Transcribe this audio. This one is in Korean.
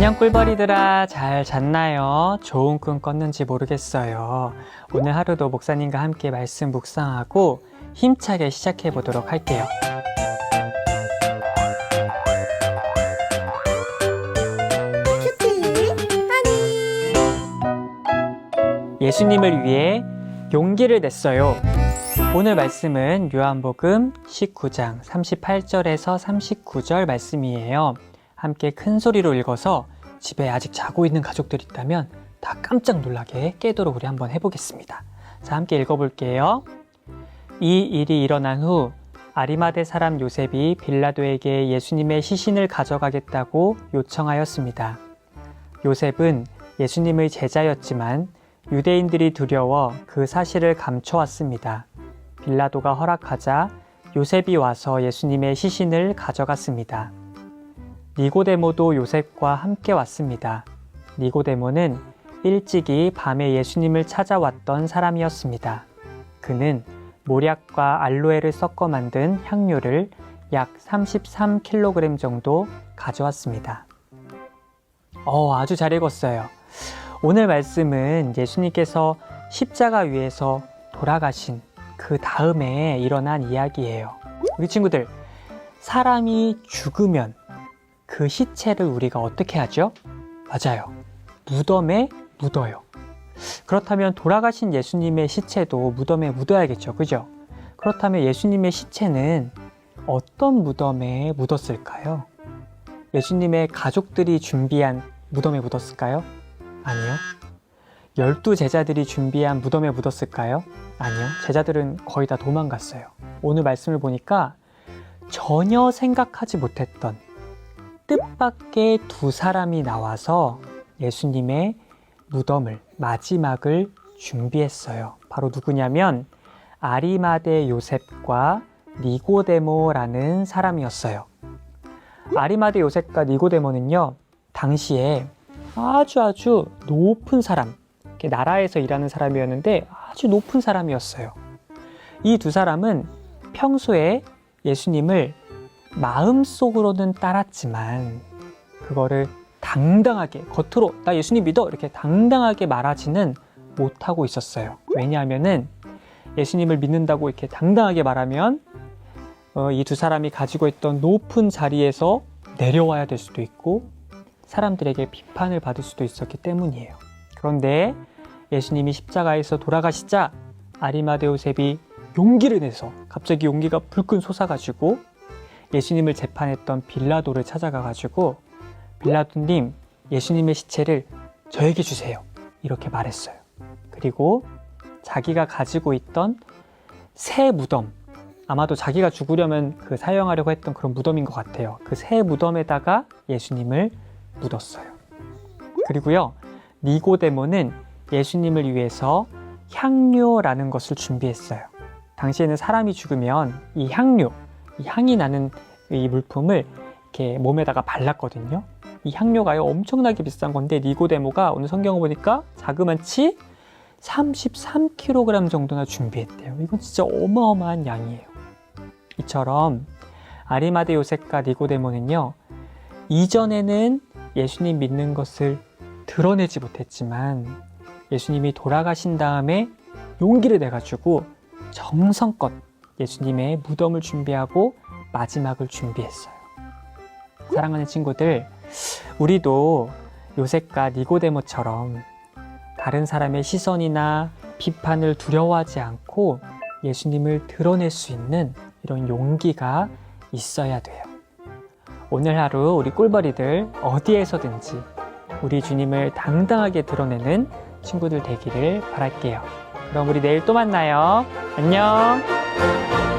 안녕 꿀벌이들아 잘 잤나요? 좋은 꿈 꿨는지 모르겠어요. 오늘 하루도 목사님과 함께 말씀 묵상하고 힘차게 시작해 보도록 할게요. 예수님을 위해 용기를 냈어요. 오늘 말씀은 요한복음 19장 38절에서 39절 말씀이에요. 함께 큰 소리로 읽어서 집에 아직 자고 있는 가족들 있다면 다 깜짝 놀라게 깨도록 우리 한번 해보겠습니다. 자, 함께 읽어볼게요. 이 일이 일어난 후 아리마대 사람 요셉이 빌라도에게 예수님의 시신을 가져가겠다고 요청하였습니다. 요셉은 예수님의 제자였지만 유대인들이 두려워 그 사실을 감춰왔습니다. 빌라도가 허락하자 요셉이 와서 예수님의 시신을 가져갔습니다. 니고데모도 요셉과 함께 왔습니다. 니고데모는 일찍이 밤에 예수님을 찾아왔던 사람이었습니다. 그는 모략과 알로에를 섞어 만든 향료를 약 33kg 정도 가져왔습니다. 어, 아주 잘 읽었어요. 오늘 말씀은 예수님께서 십자가 위에서 돌아가신 그 다음에 일어난 이야기예요. 우리 친구들, 사람이 죽으면 그 시체를 우리가 어떻게 하죠? 맞아요. 무덤에 묻어요. 그렇다면 돌아가신 예수님의 시체도 무덤에 묻어야겠죠. 그죠? 그렇다면 예수님의 시체는 어떤 무덤에 묻었을까요? 예수님의 가족들이 준비한 무덤에 묻었을까요? 아니요. 열두 제자들이 준비한 무덤에 묻었을까요? 아니요. 제자들은 거의 다 도망갔어요. 오늘 말씀을 보니까 전혀 생각하지 못했던 뜻밖의 두 사람이 나와서 예수님의 무덤을, 마지막을 준비했어요. 바로 누구냐면 아리마대 요셉과 니고데모라는 사람이었어요. 아리마대 요셉과 니고데모는요, 당시에 아주 아주 높은 사람, 나라에서 일하는 사람이었는데 아주 높은 사람이었어요. 이 두 사람은 평소에 예수님을 마음속으로는 따랐지만 그거를 당당하게 겉으로 나 예수님 믿어 이렇게 당당하게 말하지는 못하고 있었어요. 왜냐하면은 예수님을 믿는다고 이렇게 당당하게 말하면 어, 이두 사람이 가지고 있던 높은 자리에서 내려와야 될 수도 있고 사람들에게 비판을 받을 수도 있었기 때문이에요. 그런데 예수님이 십자가에서 돌아가시자 아리마데 요셉이 용기를 내서 갑자기 용기가 불끈 솟아가지고 예수님을 재판했던 빌라도를 찾아가 가지고 빌라도님 예수님의 시체를 저에게 주세요 이렇게 말했어요. 그리고 자기가 가지고 있던 새 무덤 아마도 자기가 죽으려면 그 사용하려고 했던 그런 무덤인 것 같아요. 그 새 무덤에다가 예수님을 묻었어요. 그리고요, 니고데모는 예수님을 위해서 향료라는 것을 준비했어요. 당시에는 사람이 죽으면 이 향료, 이 향이 나는 이 물품을 이렇게 몸에다가 발랐거든요. 이 향료가요 엄청나게 비싼 건데 니고데모가 오늘 성경을 보니까 자그만치 33kg 정도나 준비했대요. 이건 진짜 어마어마한 양이에요. 이처럼 아리마데 요셉과 니고데모는요 이전에는 예수님 믿는 것을 드러내지 못했지만 예수님이 돌아가신 다음에 용기를 내가지고 정성껏 예수님의 무덤을 준비하고 마지막을 준비했어요. 사랑하는 친구들, 우리도 요셉과 니고데모처럼 다른 사람의 시선이나 비판을 두려워하지 않고 예수님을 드러낼 수 있는 이런 용기가 있어야 돼요. 오늘 하루 우리 꿀벌이들 어디에서든지 우리 주님을 당당하게 드러내는 친구들 되기를 바랄게요. 그럼 우리 내일 또 만나요. 안녕. Bye.